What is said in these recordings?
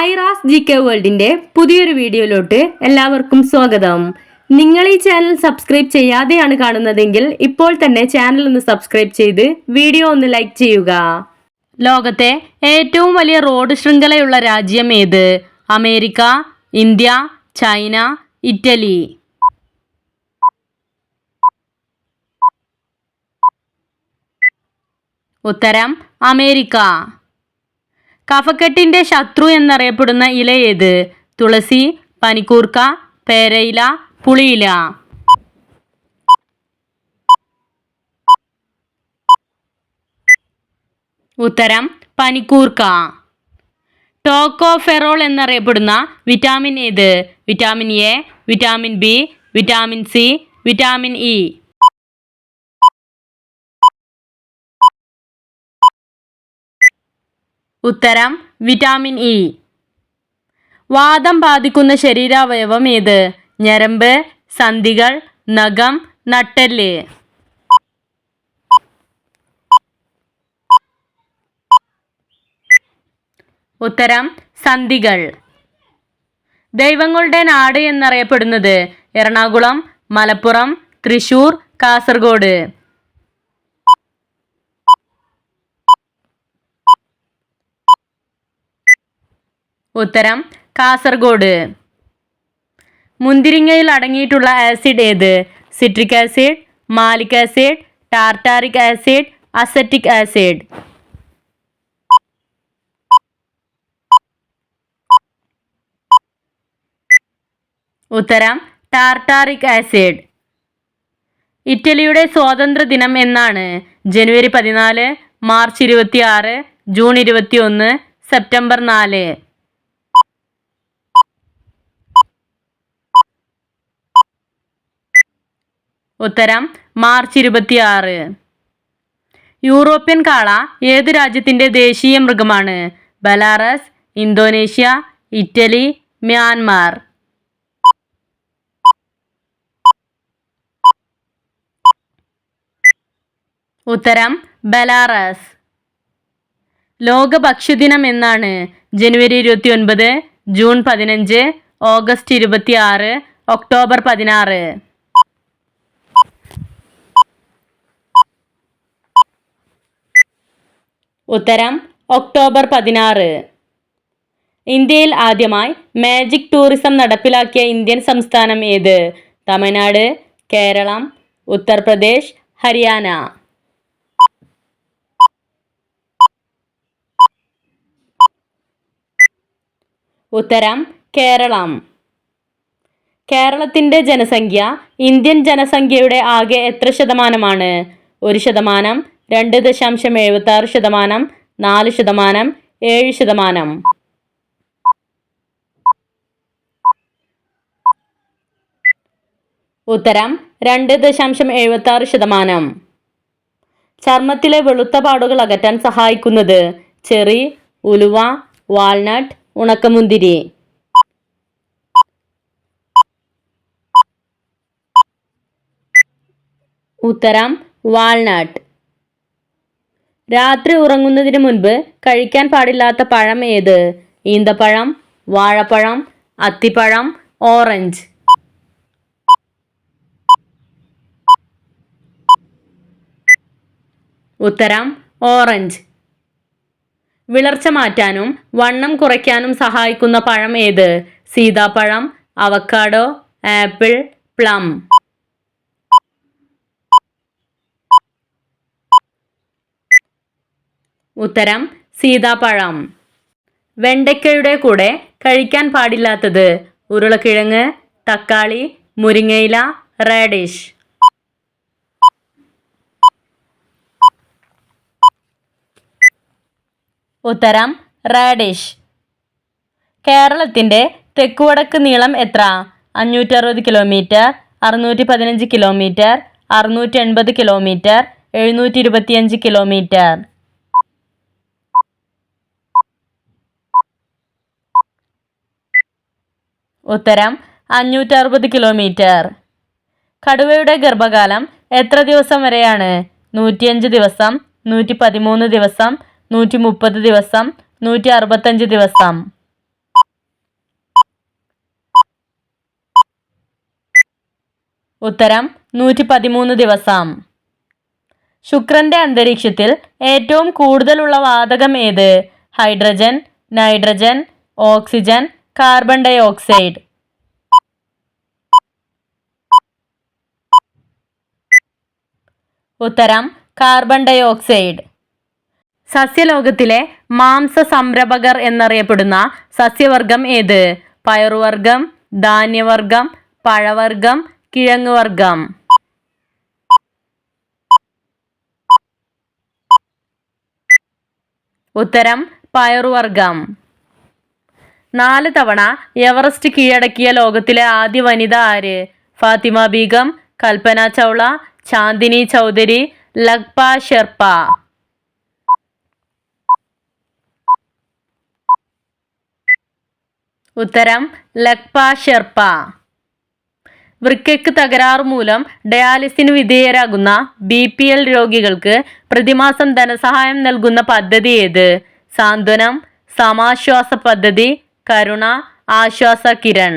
Aira's G K വേൾഡിന്റെ പുതിയൊരു വീഡിയോയിലോട്ട് എല്ലാവർക്കും സ്വാഗതം. നിങ്ങൾ ഈ ചാനൽ സബ്സ്ക്രൈബ് ചെയ്യാതെയാണ് കാണുന്നതെങ്കിൽ ഇപ്പോൾ തന്നെ ചാനൽ ഒന്ന് സബ്സ്ക്രൈബ് ചെയ്ത് വീഡിയോ ഒന്ന് ലൈക്ക് ചെയ്യുക. ലോകത്തെ ഏറ്റവും വലിയ റോഡ് ശൃംഖലയുള്ള രാജ്യം ഏത്? America India China Italy. ഉത്തരം അമേരിക്ക. കഫക്കെട്ടിന്റെ ശത്രു എന്നറിയപ്പെടുന്ന ഇല ഏത്? തുളസി പനിക്കൂർക്ക പേരയില പുളിയില. ഉത്തരം പനിക്കൂർക്ക. ടോക്കോഫെറോൾ എന്നറിയപ്പെടുന്ന വിറ്റാമിൻ ഏത്? Vitamin A vitamin B vitamin C vitamin E. ഉത്തരം വിറ്റാമിൻ ഇ. വാദം ബാധിക്കുന്ന ശരീരാവയവം ഏത്? ഞരമ്പ് സന്ധികൾ നഖം നട്ടൽ ഉത്തരം സന്ധികൾ. ദൈവങ്ങളുടെ നാട് എന്നറിയപ്പെടുന്നത് എറണാകുളം മലപ്പുറം തൃശൂർ കാസർഗോഡ്. ഉത്തരം കാസർഗോഡ്. മുന്തിരിങ്ങയിൽ അടങ്ങിയിട്ടുള്ള ആസിഡ് ഏത്? Citric acid malic acid tartaric acid acetic acid. ഉത്തരം ടാർട്ടാറിക് ആസിഡ്. ഇറ്റലിയുടെ സ്വാതന്ത്ര്യ ദിനം എന്നാണ്. ജനുവരി പതിനാല് മാർച്ച് ഇരുപത്തിയാറ് ജൂൺ ഇരുപത്തിയൊന്ന് സെപ്റ്റംബർ നാല്. ഉത്തരം മാർച്ച് ഇരുപത്തിയാറ്. യൂറോപ്യൻ കാള ഏത് രാജ്യത്തിന്റെ ദേശീയ മൃഗമാണ്? Belarus Indonesia Italy Myanmar. ഉത്തരം ബലാറസ്. ലോക ഭക്ഷ്യദിനം എന്നാണ് ജനുവരി ഇരുപത്തി ഒൻപത് ജൂൺ പതിനഞ്ച് ഓഗസ്റ്റ് ഇരുപത്തി ഒക്ടോബർ പതിനാറ്. ഉത്തരം ഒക്ടോബർ പതിനാറ്. ഇന്ത്യയിൽ ആദ്യമായി മാജിക് ടൂറിസം നടപ്പിലാക്കിയ ഇന്ത്യൻ സംസ്ഥാനം ഏത്? തമിഴ്നാട് കേരളം ഉത്തർപ്രദേശ് ഹരിയാന. ഉത്തരം കേരളം. കേരളത്തിന്റെ ജനസംഖ്യ ഇന്ത്യൻ ജനസംഖ്യയുടെ ആകെ എത്ര ശതമാനമാണ്? ഒരു ശതമാനം രണ്ട് ദശാംശം എഴുപത്തി ആറ് ശതമാനം നാല് ശതമാനം ഏഴ് ശതമാനം. ഉത്തരം രണ്ട് ദശാംശം എഴുപത്തി ആറ് ശതമാനം. ചർമ്മത്തിലെ വെളുത്ത പാടുകൾ അകറ്റാൻ സഹായിക്കുന്നത് ചെറി ഉലുവ വാൾനട്ട് ഉണക്കമുന്തിരി. ഉത്തരം വാൾനട്ട്. രാത്രി ഉറങ്ങുന്നതിന് മുൻപ് കഴിക്കാൻ പാടില്ലാത്ത പഴം ഏത്? ഈന്തപ്പഴം വാഴപ്പഴം അത്തിപ്പഴം ഓറഞ്ച്. ഉത്തരം ഓറഞ്ച്. വിളർച്ച മാറ്റാനും വണ്ണം കുറയ്ക്കാനും സഹായിക്കുന്ന പഴം ഏത്? സീതാപ്പഴം അവക്കാഡോ ആപ്പിൾ പ്ലം. ഉത്തരം സീതാപ്പഴം. വെണ്ടയ്ക്കയുടെ കൂടെ കഴിക്കാൻ പാടില്ലാത്തത് ഉരുളക്കിഴങ്ങ് തക്കാളി മുരിങ്ങയില റാഡിഷ്. ഉത്തരം റാഡിഷ്. കേരളത്തിന്റെ തെക്കുവടക്ക് നീളം എത്ര? അഞ്ഞൂറ്റി അറുപത് കിലോമീറ്റർ അറുന്നൂറ്റി പതിനഞ്ച് കിലോമീറ്റർ അറുന്നൂറ്റി എൺപത് കിലോമീറ്റർ എഴുന്നൂറ്റി ഇരുപത്തിയഞ്ച് കിലോമീറ്റർ. ഉത്തരം അഞ്ഞൂറ്ററുപത് കിലോമീറ്റർ. കടുവയുടെ ഗർഭകാലം എത്ര ദിവസം വരെയാണ്? നൂറ്റിയഞ്ച് ദിവസം നൂറ്റി പതിമൂന്ന് ദിവസം നൂറ്റി മുപ്പത് ദിവസം നൂറ്റി അറുപത്തഞ്ച് ദിവസം. ഉത്തരം നൂറ്റി പതിമൂന്ന് ദിവസം. ശുക്രന്റെ അന്തരീക്ഷത്തിൽ ഏറ്റവും കൂടുതലുള്ള വാതകം ഏത്? Hydrogen nitrogen oxygen carbon dioxide ഉത്തരം കാർബൺ ഡൈ ഓക്സൈഡ് സസ്യലോകത്തിലെ മാംസ സംരംഭകർ എന്നറിയപ്പെടുന്ന സസ്യവർഗം ഏത്? പയറുവർഗം ധാന്യവർഗം പഴവർഗം കിഴങ്ങുവർഗം. ഉത്തരം പയറുവർഗം. നാല് തവണ എവറസ്റ്റ് കീഴടക്കിയ ലോകത്തിലെ ആദ്യ വനിത ആര്? ഫാത്തിമ ബീഗം കൽപ്പന ചൗള ചാന്ദിനി ചൗധരി ലഗ്പ ഷെർപ്പ. ഉത്തരം ലഗ്പ ഷെർപ്പ. വൃക്കയ്ക്ക് തകരാറ് മൂലം ഡയാലിസിന് വിധേയരാകുന്ന ബി പി എൽ രോഗികൾക്ക് പ്രതിമാസം ധനസഹായം നൽകുന്ന പദ്ധതി ഏത്? സാന്ത്വനം സമാശ്വാസ പദ്ധതി കരുണ ആശ്വാസ കിരൺ.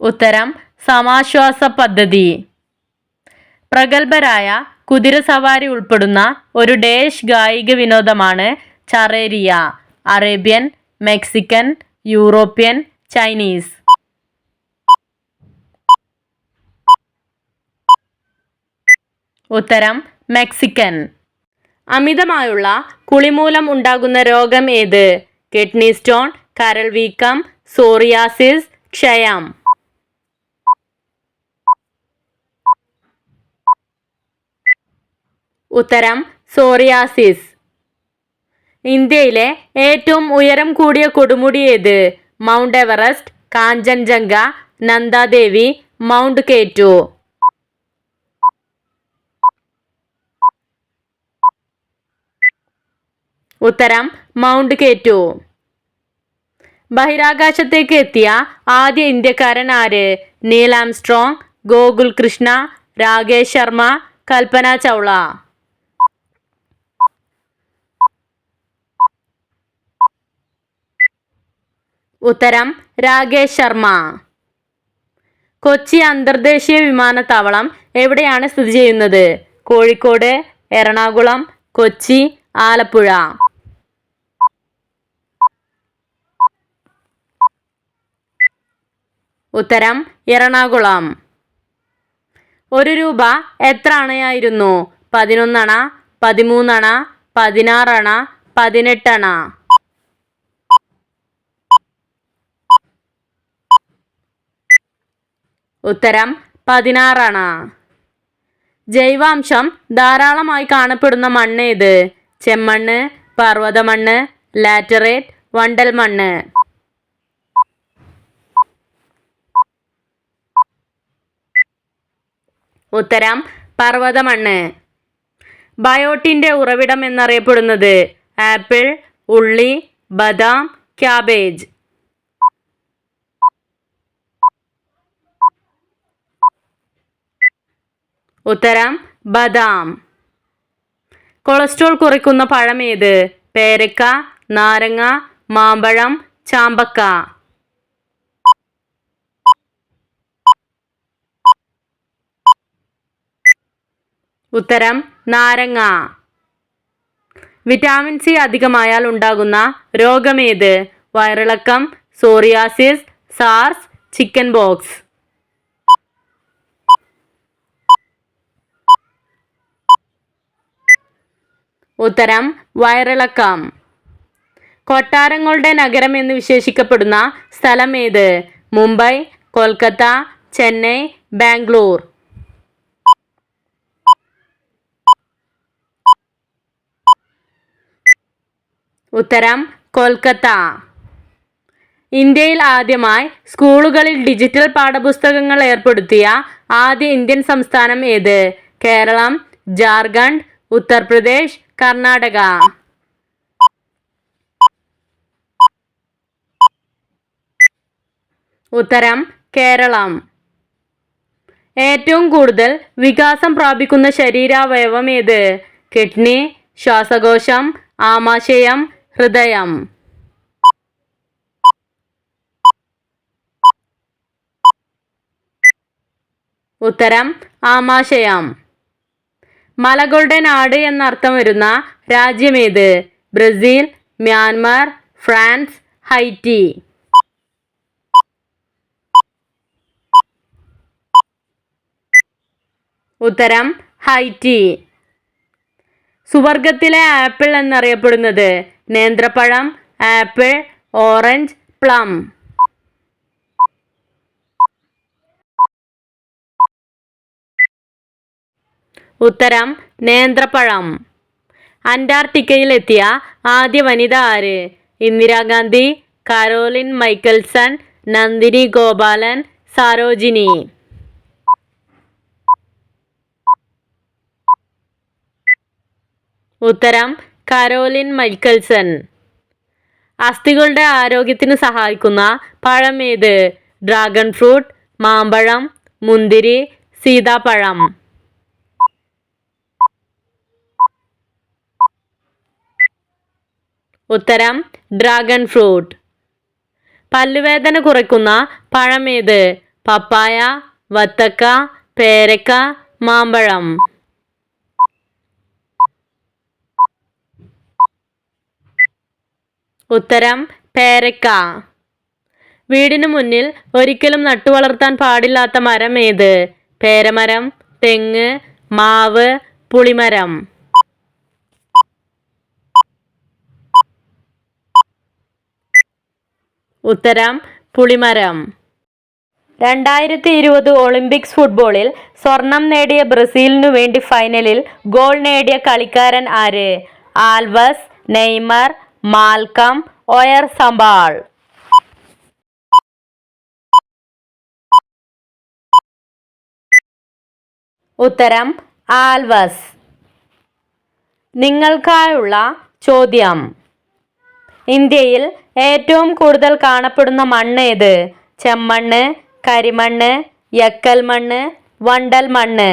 ഉത്തരം സമാശ്വാസ പദ്ധതി. പ്രഗത്ഭരായ കുതിരസവാരി ഉൾപ്പെടുന്ന ഒരു ഡേഷ് ഗായിക വിനോദമാണ് ചറേരിയ അറേബ്യൻ മെക്സിക്കൻ യൂറോപ്യൻ ചൈനീസ്. ഉത്തരം മെക്സിക്കൻ. അമിതമായുള്ള കുളിമൂലം ഉണ്ടാകുന്ന രോഗം ഏത്? കിഡ്നി സ്റ്റോൺ കരൾ വീക്കം സോറിയാസിസ് ക്ഷയം. ഉത്തരം സോറിയാസിസ്. ഇന്ത്യയിലെ ഏറ്റവും ഉയരം കൂടിയ കൊടുമുടി ഏത്? Mount Everest Kanchenjunga Nanda Devi mount K two. ഉത്തരം മൗണ്ട് കേറ്റു. ബഹിരാകാശത്തേക്ക് എത്തിയ ആദ്യ ഇന്ത്യക്കാരൻ ആര്? Neil Armstrong Gokul Krishna Rakesh Sharma Kalpana Chawla. ഉത്തരം രാകേഷ് ശർമ്മ. കൊച്ചി അന്തർദേശീയ വിമാനത്താവളം എവിടെയാണ് സ്ഥിതി ചെയ്യുന്നത്? കോഴിക്കോട് എറണാകുളം കൊച്ചി ആലപ്പുഴ. ഉത്തരം എറണാകുളം. ഒരു രൂപ എത്ര അണയായിരുന്നു പതിനൊന്നണ പതിമൂന്നണ പതിനാറണ പതിനെട്ടണ. ഉത്തരം പതിനാറണ. ജൈവാംശം ധാരാളമായി കാണപ്പെടുന്ന മണ്ണ് ഏത്? ചെമ്മണ്ണ് പർവതമണ്ണ് ലാറ്ററേറ്റ് വണ്ടൽ മണ്ണ് ഉത്തരം പർവതമണ്ണ്. ബയോട്ടിന്റെ ഉറവിടം എന്നറിയപ്പെടുന്നത് ആപ്പിൾ ഉള്ളി ബദാം ക്യാബേജ്. ഉത്തരം ബദാം. കൊളസ്ട്രോൾ കുറയ്ക്കുന്ന പഴം ഏത് പേരക്ക നാരങ്ങ മാമ്പഴം ചാമ്പക്ക. ഉത്തരം നാരങ്ങ. വിറ്റാമിൻ സി അധികമായാൽ ഉണ്ടാകുന്ന രോഗമേത്? വയറിളക്കം സോറിയാസിസ് സാർസ് ചിക്കൻ ബോക്സ് ഉത്തരം വയറിളക്കം. കൊട്ടാരങ്ങളുടെ നഗരം എന്ന് വിശേഷിക്കപ്പെടുന്ന സ്ഥലം ഏത്? മുംബൈ കൊൽക്കത്ത ചെന്നൈ ബാംഗ്ലൂർ. ഉത്തരം കൊൽക്കത്ത. ഇന്ത്യയിൽ ആദ്യമായി സ്കൂളുകളിൽ ഡിജിറ്റൽ പാഠപുസ്തകങ്ങൾ ഏർപ്പെടുത്തിയ ആദ്യ ഇന്ത്യൻ സംസ്ഥാനം ഏത്? കേരളം ജാർഖണ്ഡ് ഉത്തർപ്രദേശ് കർണാടക. ഉത്തരം കേരളം. ഏറ്റവും കൂടുതൽ വികാസം പ്രാപിക്കുന്ന ശരീരാവയവം ഏത്? കിഡ്നി ശ്വാസകോശം ആമാശയം ഹൃദയം. ഉത്തരം ആമാശയം. മലകളുടെ നാട് എന്നർത്ഥം വരുന്ന രാജ്യമേത്? Brazil Myanmar France Haiti. ഉത്തരം ഹൈറ്റി. സുവർഗത്തിലെ ആപ്പിൾ എന്നറിയപ്പെടുന്നത് നേന്ത്രപ്പഴം ആപ്പിൾ ഓറഞ്ച് പ്ലം. ഉത്തരം നേന്ത്രപ്പഴം. അന്റാർട്ടിക്കയിലെത്തിയ ആദ്യ വനിത ആര്? Indira Gandhi Caroline Mikkelsen Nandini Gopalan Sarojini. ഉത്തരം കരോലിൻ മൈക്കൽസൺ. അസ്ഥികളുടെ ആരോഗ്യത്തിന് സഹായിക്കുന്ന പഴം ഏത്? ഡ്രാഗൺ ഫ്രൂട്ട് മാമ്പഴം മുന്തിരി സീതാപ്പഴം. ഉത്തരം ഡ്രാഗൺ ഫ്രൂട്ട്. പല്ലുവേദന കുറയ്ക്കുന്ന പഴം ഏത്? പപ്പായ വത്തക്ക പേരക്ക മാമ്പഴം. ഉത്തരം പേരക്ക. വീടിനു മുന്നിൽ ഒരിക്കലും നട്ടുവളർത്താൻ പാടില്ലാത്ത മരം ഏത്? പേരമരം തെങ്ങ് മാവ് പുളിമരം. ഉത്തരം പുളിമരം. രണ്ടായിരത്തി ഇരുപത് ഒളിമ്പിക്സ് ഫുട്ബോളിൽ സ്വർണം നേടിയ ബ്രസീലിനു വേണ്ടി ഫൈനലിൽ ഗോൾ നേടിയ കളിക്കാരൻ ആര്? ആൽവസ് നെയ്മർ മാൽക്കം ഒയർ സമ്പാൾ ഉത്തരം ആൽവസ്. നിങ്ങൾക്കായുള്ള ചോദ്യം. ഇന്ത്യയിൽ ഏറ്റവും കൂടുതൽ കാണപ്പെടുന്ന മണ്ണ് ഏത്? ചെമ്മണ്ണ് കരിമണ്ണ് യക്കൽ മണ്ണ് വണ്ടൽ മണ്ണ്